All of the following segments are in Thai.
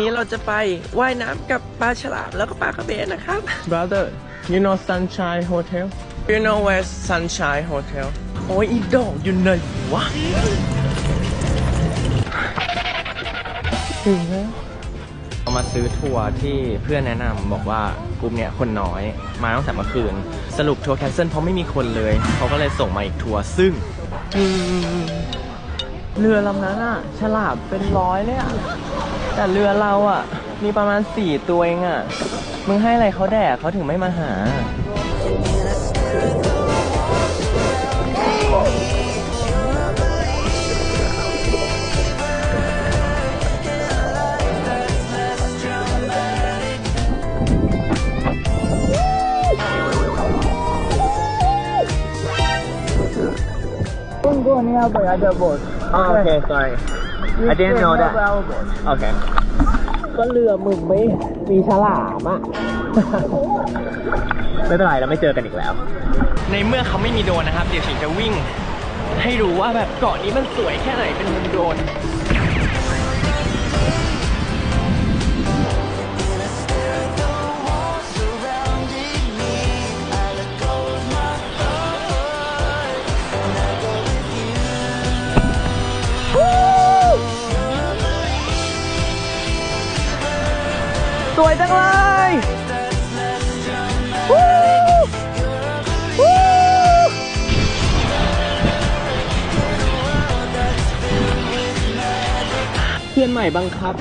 นี้เราจะไปว่ายน้ำกับปลาฉลามแล้วก็ปลากระเบนนะครับ brother you know Sunshine Hotel You know where Sunshine Hotel โอ้ยอีดอกอยู่ไหนวะถึงแล้วเรามาซื้อทัวร์ที่เพื่อนแนะนำบอกว่ากลุ่มเนี้ยคนน้อยมาตั้งแต่เมื่อคืน สรุปทัวร์แคนเซิลเพราะไม่มีคนเลย เขาก็เลยส่งมาอีกทัวร์ซึ่ง เรือลำนั้นอะฉลามเป็นร้อยเลยอะแต่เรือเราอะมีประมาณสี่ตัวเองอะมึงให้อะไรเขาแดกเขาถึงไม่มาหาอ๋อโอ เค sorry I didn't know that โอเคก็เรือมึงไม่มีฉลามอะ ไม่เป็นไรเราไม่เจอกันอีกแล้ว ในเมื่อเขาไม่มีโดรนนะครับ เดี๋ยวฉิงจะวิ่ง ให้รู้ว่าแบบเกาะนี้มันสวยแค่ไหนเป็นมุมโดรน สวยจังเลยเพื่อนใหม่บังคับ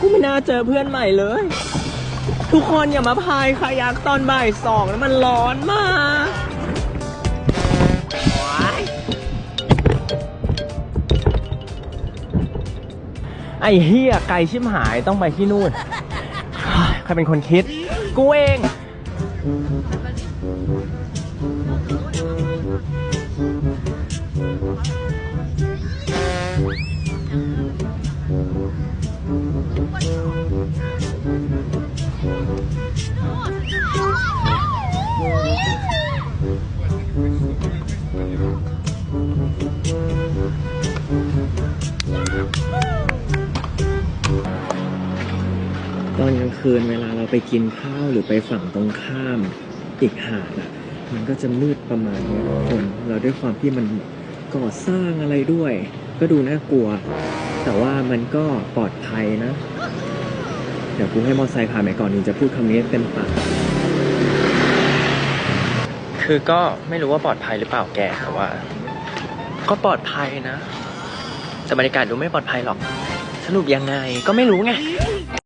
กูไม่น่าเจอเพื่อนใหม่เลย ทุกคนอย่ามาพายคายักตอนบ่ายสองแล้วมันร้อนมากไอ้เฮียไกลชิมหายต้องไปที่นู่น ครเป็นคนคิด กูเองต อนกลางคืนเวลาเราไปกินข้าวหรือไปฝั่งตรงข้ามอีกหาดอะมันก็จะมืดประมาณนี้คนเราด้วยความที่มันก่อสร้างอะไรด้วย ก็ดูน่ากลัว แต่ว่ามันก็ปลอดภัยนะ เดี๋ยวกูให้มอเตอร์ไซค์ผ่านไปก่อนถึงจะพูดคำนี้เต็มปากคือก็ไม่รู้ว่าปลอดภัยหรือเปล่าแกแต่ว่า ก็ปลอดภัยนะแต่บรรยากาศดูไม่ปลอดภัยหรอก สรุปยังไงก็ไม่รู้ไง